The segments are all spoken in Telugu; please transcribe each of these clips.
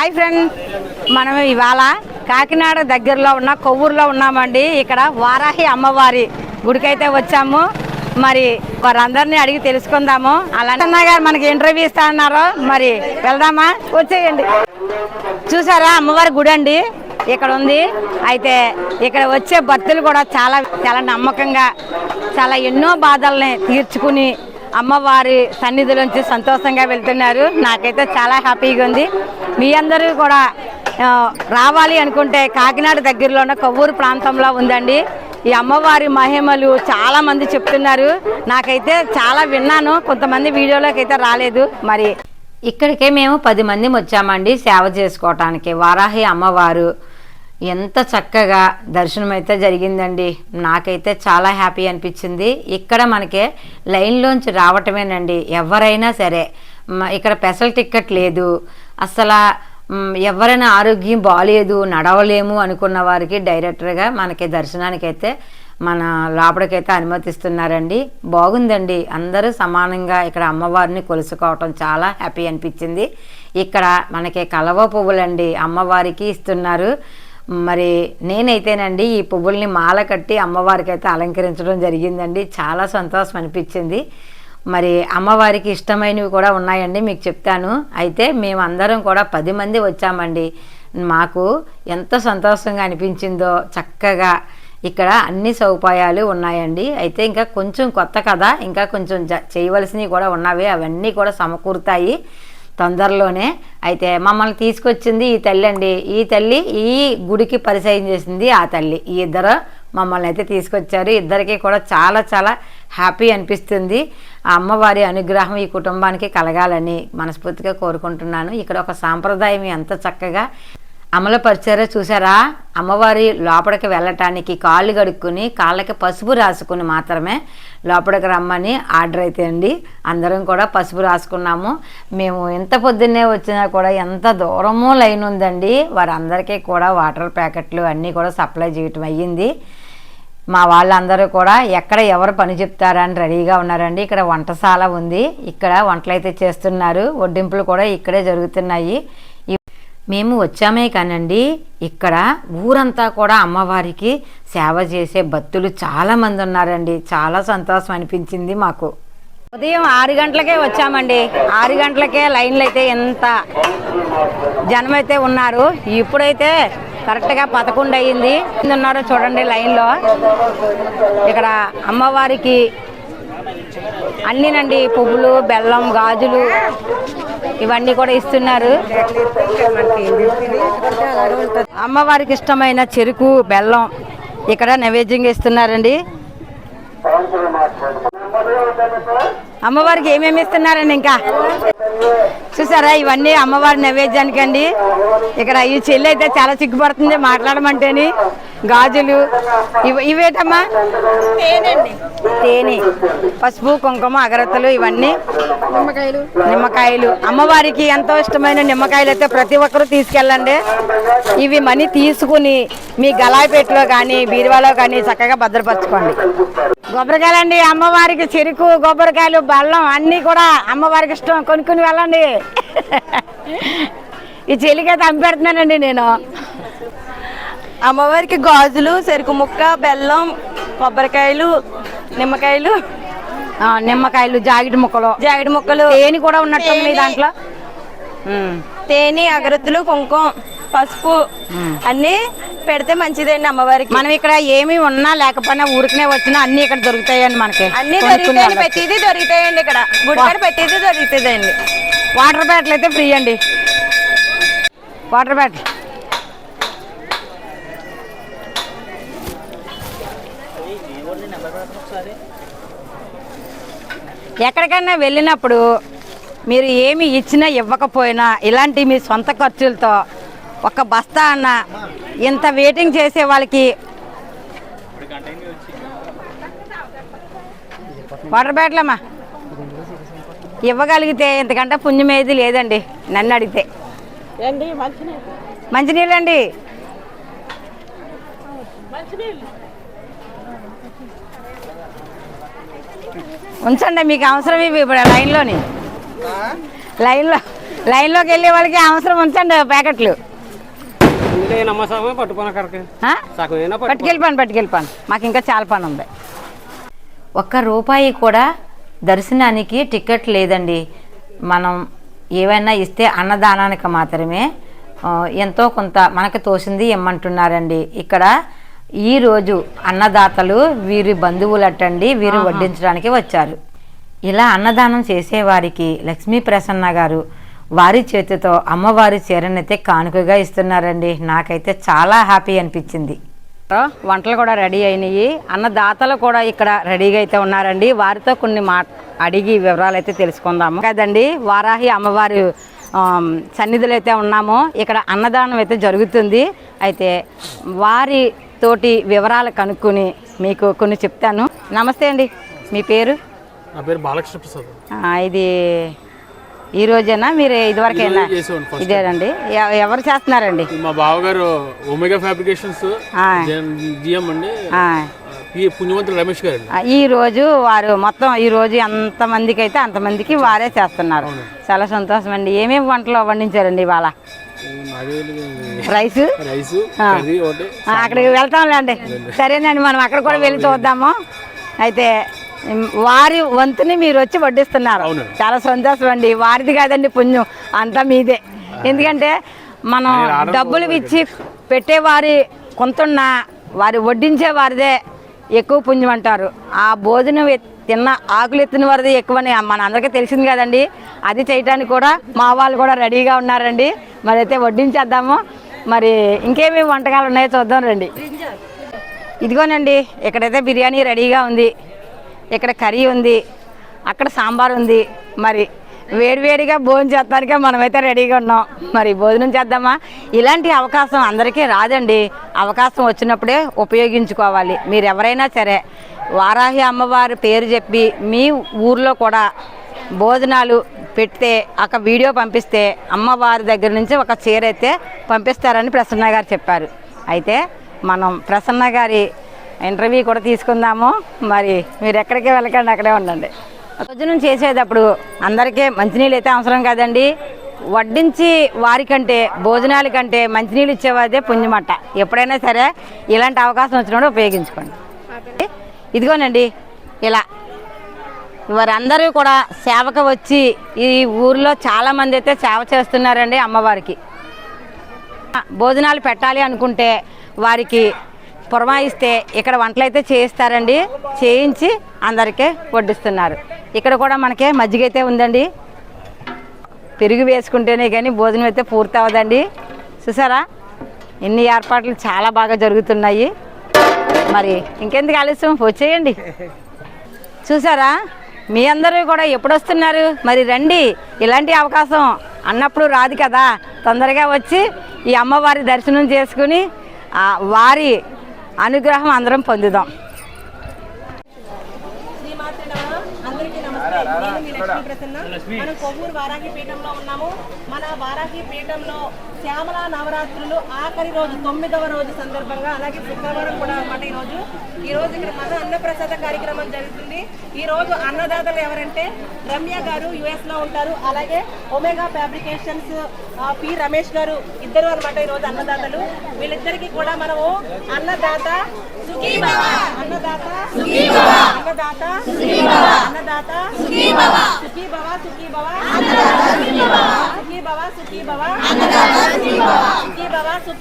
హాయ్ ఫ్రెండ్ మనం ఇవాళ కాకినాడ దగ్గరలో ఉన్న కొవ్వూరులో ఉన్నామండి. ఇక్కడ వారాహి అమ్మవారి గుడికైతే వచ్చాము. మరి వారందరినీ అడిగి తెలుసుకుందాము. అలాంటి గారు మనకి ఇంటర్వ్యూ ఇస్తా అన్నారు. మరి వెళ్దామా? వచ్చేయండి. చూసారా అమ్మవారి గుడి అండి. ఇక్కడ ఉంది. అయితే ఇక్కడ వచ్చే భక్తులు కూడా చాలా చాలా నమ్మకంగా చాలా ఎన్నో బాధల్ని తీర్చుకుని అమ్మవారి సన్నిధిలోంచి సంతోషంగా వెళ్తున్నారు. నాకైతే చాలా హ్యాపీగా ఉంది. మీ అందరూ కూడా రావాలి అనుకుంటే కాకినాడ దగ్గరలో ఉన్న కొవ్వూరు ప్రాంతంలో ఉందండి. ఈ అమ్మవారి మహిమలు చాలా మంది చెప్తున్నారు. నాకైతే చాలా విన్నాను. కొంతమంది వీడియోలోకి అయితే రాలేదు. మరి ఇక్కడికే మేము పది మంది వచ్చామండి సేవ చేసుకోవటానికి. వారాహి అమ్మవారు ఎంత చక్కగా దర్శనం అయితే జరిగిందండి. నాకైతే చాలా హ్యాపీ అనిపించింది. ఇక్కడ మనకి లైన్లోంచి రావటమేనండి. ఎవరైనా సరే మ- ఇక్కడ స్పెషల్ టికెట్ లేదు. అసలు ఎవరైనా ఆరోగ్యం బాగాలేదు నడవలేము అనుకున్న వారికి డైరెక్టర్గా మనకి దర్శనానికైతే మన లోపలికైతే అనుమతిస్తున్నారండి. బాగుందండి. అందరూ సమానంగా ఇక్కడ అమ్మవారిని కొలుసుకోవటం చాలా హ్యాపీ అనిపించింది. ఇక్కడ మనకి కలవ పువ్వులండి. అమ్మవారికి ఇస్తున్నారు. మరి నేనైతేనండి ఈ పువ్వుల్ని మాల కట్టి అమ్మవారికి అయితే అలంకరించడం జరిగిందండి. చాలా సంతోషం అనిపించింది. మరి అమ్మవారికి ఇష్టమైనవి కూడా ఉన్నాయండి మీకు చెప్తాను. అయితే మేము అందరం కూడా పది మంది వచ్చామండి. మాకు ఎంత సంతోషంగా అనిపించిందో చక్కగా ఇక్కడ అన్ని సదుపాయాలు ఉన్నాయండి. అయితే ఇంకా కొంచెం కొత్త కదా ఇంకా కొంచెం జ- చేయవలసినవి కూడా ఉన్నవి. అవన్నీ కూడా సమకూరుతాయి. తొందరలోనే అయితే మమ్మల్ని తీసుకొచ్చింది ఈ తల్లి అండి ఈ తల్లి ఈ గుడికి పరిచయం చేసింది ఆ తల్లి. ఈ ఇద్దరు మమ్మల్ని అయితే తీసుకొచ్చారు. ఇద్దరికి కూడా చాలా చాలా హ్యాపీ అనిపిస్తుంది. ఆ అమ్మవారి అనుగ్రహం ఈ కుటుంబానికి కలగాలని మనస్ఫూర్తిగా కోరుకుంటున్నాను. ఇక్కడ ఒక సాంప్రదాయం ఎంత చక్కగా అమలుపరిచారో చూసారా? అమ్మవారి లోపలికి వెళ్ళటానికి కాళ్ళు కడుక్కుని కాళ్ళకి పసుపు రాసుకుని మాత్రమే లోపలికి రమ్మని ఆర్డర్ అయితే అండి. అందరం కూడా పసుపు రాసుకున్నాము. మేము ఎంత పొద్దున్నే వచ్చినా కూడా ఎంత దూరమో లైన్ ఉందండి. వారందరికీ కూడా వాటర్ ప్యాకెట్లు అన్నీ కూడా సప్లై చేయటం అయ్యింది. మా వాళ్ళందరూ కూడా ఎక్కడ ఎవరు పని చెప్తారా అని రెడీగా ఉన్నారండి. ఇక్కడ వంటశాల ఉంది. ఇక్కడ వంటలు అయితే చేస్తున్నారు. వడ్డింపులు కూడా ఇక్కడే జరుగుతున్నాయి. మేము వచ్చామే కానండి. ఇక్కడ ఊరంతా కూడా అమ్మవారికి సేవ చేసే భక్తులు చాలా మంది ఉన్నారండి. చాలా సంతోషం అనిపించింది మాకు. ఉదయం ఆరు గంటలకే వచ్చామండి. ఆరు గంటలకే లైన్లు అయితే ఎంత జనం అయితే ఉన్నారు. ఇప్పుడైతే కరెక్ట్గా పదకొండు అయ్యింది. ఉన్నారో చూడండి లైన్లో. ఇక్కడ అమ్మవారికి అన్నీనండి పువ్వులు బెల్లం గాజులు ఇవన్నీ కూడా ఇస్తున్నారు. అమ్మవారికి ఇష్టమైన చెరుకు బెల్లం ఇక్కడ నైవేద్యంగా ఇస్తున్నారండి. అమ్మవారికి ఏమేమి ఇస్తున్నారండి ఇంకా? చూసారా ఇవన్నీ అమ్మవారి నైవేద్యానికి అండి ఇక్కడ ఈ చెల్లి అయితే చాలా సిగ్గుపడుతుంది మాట్లాడమంటేని. గాజులు ఇవి ఇవేటమ్మా? తేనె పసుపు కుంకుమ అగరత్తలు ఇవన్నీ. నిమ్మకాయలు. నిమ్మకాయలు. అమ్మవారికి ఎంతో ఇష్టమైన నిమ్మకాయలు అయితే ప్రతి ఒక్కరూ తీసుకెళ్ళండి. ఇవి మనీ తీసుకుని మీ గలాయిపేటలో కానీ బీరువాలో కానీ చక్కగా భద్రపరచుకోండి. కొబ్బరికాయలండి అమ్మవారికి చెరుకు కొబ్బరికాయలు బెల్లం అన్నీ కూడా అమ్మవారికి ఇష్టం. కొనుక్కుని వెళ్ళండి. ఈ చెలికైతే అమ్మిపెడుతున్నానండి నేను. అమ్మవారికి గాజులు చెరుకు ముక్క బెల్లం కొబ్బరికాయలు నిమ్మకాయలు. నిమ్మకాయలు జాగిటి ముక్కలు. జాకెట్ ముక్కలు. తేనె కూడా ఉన్నట్టుంది. దాంట్లో. తేనె అగరత్తులు కుంకుమ పసుపు అన్ని పెడితే మంచిదండి అమ్మవారికి. మనం ఇక్కడ ఏమి ఉన్నా లేకపోయినా ఊరికనే వచ్చినా అన్ని ఇక్కడ దొరుకుతాయండి మనకి. అన్ని దొరుకుతాయండి. ప్రతిదీ దొరుకుతాయండి ఇక్కడ. గుడికాడ ప్రతిదీ దొరుకుతుందండి వాటర్ బ్యాటిల్ అయితే ఫ్రీ అండి. వాటర్ బ్యాటిల్ ఎక్కడికైనా వెళ్ళినప్పుడు మీరు ఏమి ఇచ్చినా ఇవ్వకపోయినా ఇలాంటి మీ సొంత ఖర్చులతో ఒక బస్తా అన్న ఇంత వెయిటింగ్ చేసే వాళ్ళకి వాటర్ బ్యాటిల్ అమ్మా. ఇవ్వగలిగితే ఇంతకంటే పుణ్యం ఏది లేదండి నన్ను అడిగితే. మంచినీళ్ళండి. ఉంచండి మీకు అవసరం ఇవి ఇప్పుడు లైన్లోని? లైన్లో లైన్లోకి వెళ్ళే వాళ్ళకి అవసరం ఉంచండి ప్యాకెట్లు. పట్టుకెళ్ళిపోను పట్టుకెళ్ళిపోను. మాకు ఇంకా చాలా పని ఉంది ఒక్క రూపాయి కూడా దర్శనానికి టికెట్ లేదండి. మనం ఏవైనా ఇస్తే అన్నదానానికి మాత్రమే ఎంతో కొంత మనకు తోసింది ఇమ్మంటున్నారండి. ఇక్కడ ఈరోజు అన్నదాతలు వీరి బంధువులటండి వీరు వడ్డించడానికి వచ్చారు. ఇలా అన్నదానం చేసేవారికి లక్ష్మీ ప్రసన్న గారు వారి చేతితో అమ్మవారి చీరనైతే కానుకగా ఇస్తున్నారండి. నాకైతే చాలా హ్యాపీ అనిపించింది. వంటలు కూడా రెడీ అయినాయి. అన్నదాతలు కూడా ఇక్కడ రెడీగా అయితే ఉన్నారండి. వారితో కొన్ని మా అడిగి వివరాలు అయితే తెలుసుకుందాము. కదండి వారాహి అమ్మవారి సన్నిధిలో అయితే ఉన్నాము. ఇక్కడ అన్నదానం అయితే జరుగుతుంది. అయితే వారి తోటి వివరాలు కనుక్కొని మీకు కొన్ని చెప్తాను. నమస్తే అండి. మీ పేరు? నా పేరు బాలకృష్ణ ప్రసాద్. ఆ, ఇది ఈ రోజేనా? మీరు ఇదివరకేనా. ఇదేనండి ఎవరు చేస్తున్నారండి? మా బావగారు ఒమేగా ఫ్యాబ్రికేషన్స్. జిఎం అండి. పుణ్యవంతులు రమేష్ గారు ఈ రోజు వారు మొత్తం ఈ రోజు ఎంతమందికి అయితే అంతమందికి వారే చేస్తున్నారు. చాలా సంతోషం అండి. ఏమేమి వంటలు వండించారండి ఇవాళ? రైస్? రైస్ అక్కడికి వెళ్తాంలేండి. సరేనండి మనం అక్కడ కూడా వెళ్ళి చూద్దాము. అయితే వారి వంతుని మీరు వచ్చి వడ్డిస్తున్నారు. చాలా సంతోషం అండి. వారిది కాదండి పుణ్యం. అంతా మీదే. ఎందుకంటే మనం డబ్బులు ఇచ్చి పెట్టేవారి కొంతున్న వారి వడ్డించే వారిదే ఎక్కువ పుణ్యం అంటారు. ఆ భోజనం తిన్న ఆకులు ఎత్తిన వారిది ఎక్కువని. మన అందరికీ తెలిసింది కదండి. అది చేయడానికి కూడా మా వాళ్ళు కూడా రెడీగా ఉన్నారండి. మరి అయితే వడ్డించేద్దాము. మరి ఇంకేమేమి వంటకాలు ఉన్నాయో చూద్దాం రండి. ఇదిగోనండి ఇక్కడైతే బిర్యానీ రెడీగా ఉంది. ఇక్కడ కర్రీ ఉంది అక్కడ సాంబార్ ఉంది. మరి వేడివేడిగా భోజనం చేస్తానికే మనమైతే రెడీగా ఉన్నాం. మరి భోజనం చేద్దామా? ఇలాంటి అవకాశం అందరికీ రాదండి. అవకాశం వచ్చినప్పుడే ఉపయోగించుకోవాలి. మీరు ఎవరైనా సరే వారాహి అమ్మవారి పేరు చెప్పి మీ ఊర్లో కూడా భోజనాలు పెడితే ఒక వీడియో పంపిస్తే అమ్మవారి దగ్గర నుంచి ఒక చీర అయితే పంపిస్తారని ప్రసన్న గారు చెప్పారు. అయితే మనం ప్రసన్న గారి ఇంటర్వ్యూ కూడా తీసుకుందాము. మరి మీరు ఎక్కడికి వెళ్ళకండి అక్కడే ఉండండి. భోజనం చేసేటప్పుడు అందరికీ మంచినీళ్ళు అయితే అవసరం కదండి. వడ్డించి వారికంటే భోజనాల కంటే మంచినీళ్ళు ఇచ్చేవాదే పుణ్యమట్ట ఎప్పుడైనా సరే ఇలాంటి అవకాశం వచ్చినప్పుడు ఉపయోగించుకోండి. ఇదిగోనండి ఇలా. వారందరూ కూడా సేవకు వచ్చి ఈ ఊర్లో చాలామంది అయితే సేవ చేస్తున్నారండి అమ్మవారికి. భోజనాలు పెట్టాలి అనుకుంటే వారికి పురమాయిస్తే ఇక్కడ వంటలు అయితే చేయిస్తారండి. చేయించి అందరికీ వడ్డిస్తున్నారు. ఇక్కడ కూడా మనకి మజ్జిగ అయితే ఉందండి. పెరుగు వేసుకుంటేనే కానీ భోజనం అయితే పూర్తి అవ్వదండి చూసారా? ఇన్ని ఏర్పాట్లు చాలా బాగా జరుగుతున్నాయి. మరి ఇంకెందుకు ఆలస్యం? వచ్చేయండి. చూసారా? మీ అందరూ కూడా ఎప్పుడు వస్తున్నారు మరి రండి. ఇలాంటి అవకాశం అన్నప్పుడు రాదు కదా. తొందరగా వచ్చి ఈ అమ్మవారి దర్శనం చేసుకుని వారి అనుగ్రహం అందరం పొందుదాం అందరికీ నమస్తే నేను మీ లక్ష్మీ. ప్రసన్న మనం కొవ్వూరు వారాహి పీఠంలో ఉన్నాము. మన వారాహి పీఠంలో శ్యామల నవరాత్రులు ఆఖరి రోజు తొమ్మిదవ రోజు సందర్భంగా అలాగే శుక్రవారం కూడా అన్నమాట ఈ రోజు. ఈ రోజు ఇక్కడ మహా అన్నప్రసాద కార్యక్రమం జరుగుతుంది. ఈ రోజు అన్నదాతలు ఎవరంటే రమ్య గారు యుఎస్లో ఉంటారు. అలాగే ఒమేగా ఫ్యాబ్రికేషన్స్ పి రమేష్ గారు ఇద్దరు అనమాట ఈ రోజు అన్నదాతలు. వీళ్ళిద్దరికి కూడా మనము అన్నదాత అన్నదాత అన్నదాత సుఖీ భవ అన్నదాత సుఖీ భవ సుఖీ భవ సుఖీ భవ అన్నదాత సుఖీ భవ సుఖీ భవ సుఖీ భవ అన్నదాత సుఖీ భవ సుఖీ భవ సుఖీ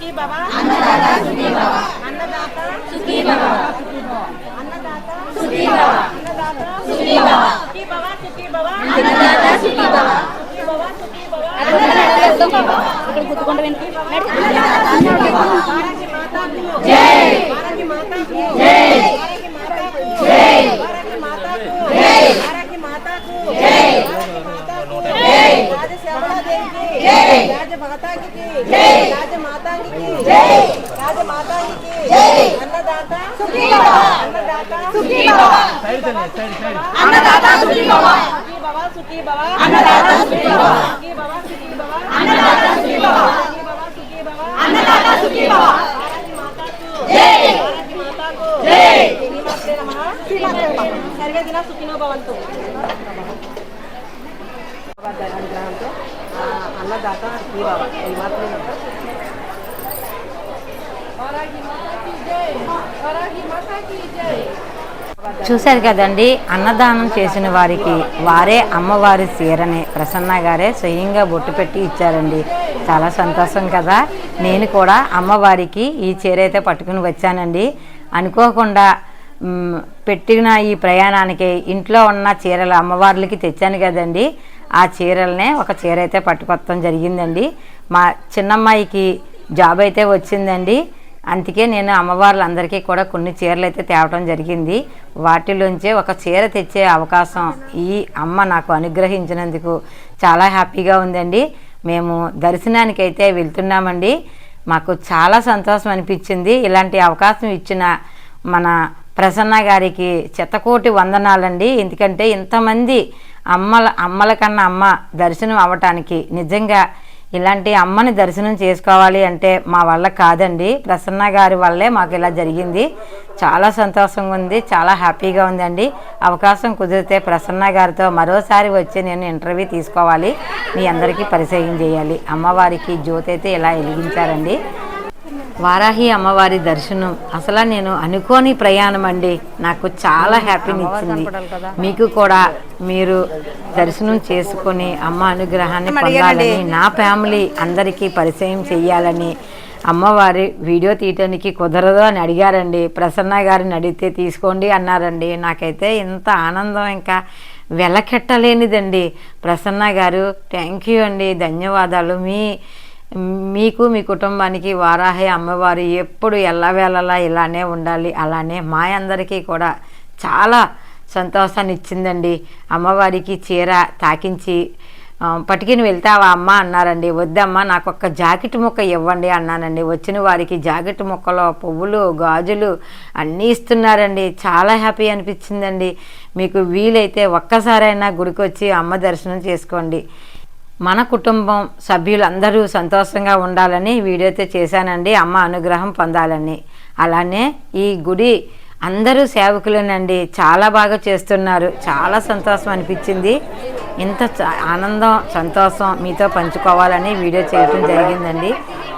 భవ అన్నదాత సుఖీ భవ అన్నదాత సుఖీ భవ అన్నదాత సుఖీ భవ అన్నదాత సుఖీ భవ సుఖీ భవ సుఖీ భవ అన్నదాత సుఖీ భవ సుఖీ భవ సుఖీ భవ అన్నదాత సుఖీ భవ ఇక్కడ గుర్తుకొండ వెనక్కి భారతి మాతాకు జై భారతి మాతాకు జై భారతి మాతాకు జై మాతాకు జై రాజ శ్యామలాదేవికి జై రాజ మాతాకి జై రాజ మాతాకి జై రాజ మాతాకి జై అన్నదాత సుఖీ భవ అన్నదాత సుఖీ భవ అన్నదాత సుఖీ భవ సుఖీ భవ సుఖీ భవ అన్నదాత సుఖీ భవ దిన సుఖినో భవంతు అనుగ్రహంతో చూశారు కదండి అన్నదానం చేసిన వారికి వారే అమ్మవారి చీరని ప్రసన్న గారే స్వయంగా బొట్టు పెట్టి ఇచ్చారండి. చాలా సంతోషం కదా. నేను కూడా అమ్మవారికి ఈ చీర అయితే పట్టుకుని వచ్చానండి. అనుకోకుండా పెట్టిన ఈ ప్రయాణానికి ఇంట్లో ఉన్న చీరలు అమ్మవార్లకి తెచ్చాను కదండి. ఆ చీరలనే ఒక చీర అయితే పట్టుకొస్తాం జరిగిందండి. మా చిన్నమ్మాయికి జాబ్ అయితే వచ్చిందండి. అందుకే నేను అమ్మవార్లందరికీ కూడా కొన్ని చీరలు అయితే తేవటం జరిగింది. వాటిలోంచే ఒక చీర తెచ్చే అవకాశం ఈ అమ్మ నాకు అనుగ్రహించినందుకు చాలా హ్యాపీగా ఉందండి. మేము దర్శనానికి అయితే వెళ్తున్నామండి. మాకు చాలా సంతోషం అనిపించింది. ఇలాంటి అవకాశం ఇచ్చిన మన ప్రసన్న గారికి చిత్తకోటి వందనాలండి. ఎందుకంటే ఇంతమంది అమ్మల అమ్మల కన్నా అమ్మ దర్శనం అవ్వటానికి నిజంగా ఇలాంటి అమ్మని దర్శనం చేసుకోవాలి అంటే మా వల్ల కాదండి. ప్రసన్న గారి వల్లే మాకు ఇలా జరిగింది. చాలా సంతోషంగా ఉంది చాలా హ్యాపీగా ఉందండి. అవకాశం కుదిరితే ప్రసన్న గారితో మరోసారి వచ్చి నేను ఇంటర్వ్యూ తీసుకోవాలి. మీ అందరికీ పరిచయం చేయాలి. అమ్మవారికి జ్యోతి అయితే ఇలా వెలిగించారండి. వారాహి అమ్మవారి దర్శనం. అసలు నేను అనుకోని ప్రయాణం అండి. నాకు చాలా హ్యాపీని ఇచ్చింది మీకు కూడా మీరు దర్శనం చేసుకొని అమ్మ అనుగ్రహాన్ని పొందాలని నా ఫ్యామిలీ అందరికీ పరిచయం చెయ్యాలని అమ్మవారి వీడియో తీయటానికి కుదరదు అని అడిగారండి. ప్రసన్న గారిని అడిగితే తీసుకోండి అన్నారండి. నాకైతే ఇంత ఆనందం ఇంకా వెలకెట్టలేనిదండి. ప్రసన్న గారు థ్యాంక్ యూ అండి. ధన్యవాదాలు. మీ మీకు మీ కుటుంబానికి వారాహి అమ్మవారు ఎప్పుడు ఎల్లవేళలా ఇలానే ఉండాలి. అలానే మా అందరికీ కూడా చాలా సంతోషాన్ని ఇచ్చిందండి. అమ్మవారికి చీర తాకించి పట్టుకుని వెళ్తావా అమ్మ అన్నారండి. వద్దమ్మా నాకు ఒక్క జాకెట్ ముక్క ఇవ్వండి అన్నానండి. వచ్చిన వారికి జాకెట్ ముక్కలో పువ్వులు గాజులు అన్నీ ఇస్తున్నారండి. చాలా హ్యాపీ అనిపించిందండి. మీకు వీలైతే ఒక్కసారైనా గుడికి వచ్చి అమ్మ దర్శనం చేసుకోండి. మన కుటుంబం సభ్యులందరూ సంతోషంగా ఉండాలని వీడియో అయితే చేశానండి. అమ్మ అనుగ్రహం పొందాలని. అలానే ఈ గుడి అందరూ సేవకులేనండి. చాలా బాగా చేస్తున్నారు. చాలా సంతోషం అనిపించింది. ఇంత ఆనందం సంతోషం మీతో పంచుకోవాలని వీడియో చేయడం జరిగిందండి.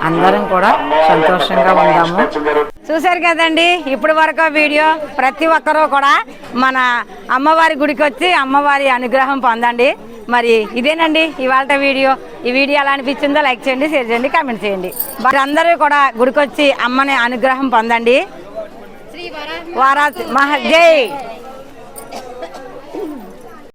అందరం కూడా సంతోషంగా ఉందాము. చూశారు కదండి ఇప్పటి వరకు వీడియో ప్రతి ఒక్కరూ కూడా మన అమ్మవారి గుడికి వచ్చి అమ్మవారి అనుగ్రహం పొందండి. మరి ఇదేనండి ఇవాళ వీడియో. ఈ వీడియో ఎలా అనిపించిందో లైక్ చేయండి షేర్ చేయండి కామెంట్ చేయండి. అందరూ కూడా గుడికి వచ్చి అమ్మని అనుగ్రహం పొందండి. వారా మహా జై!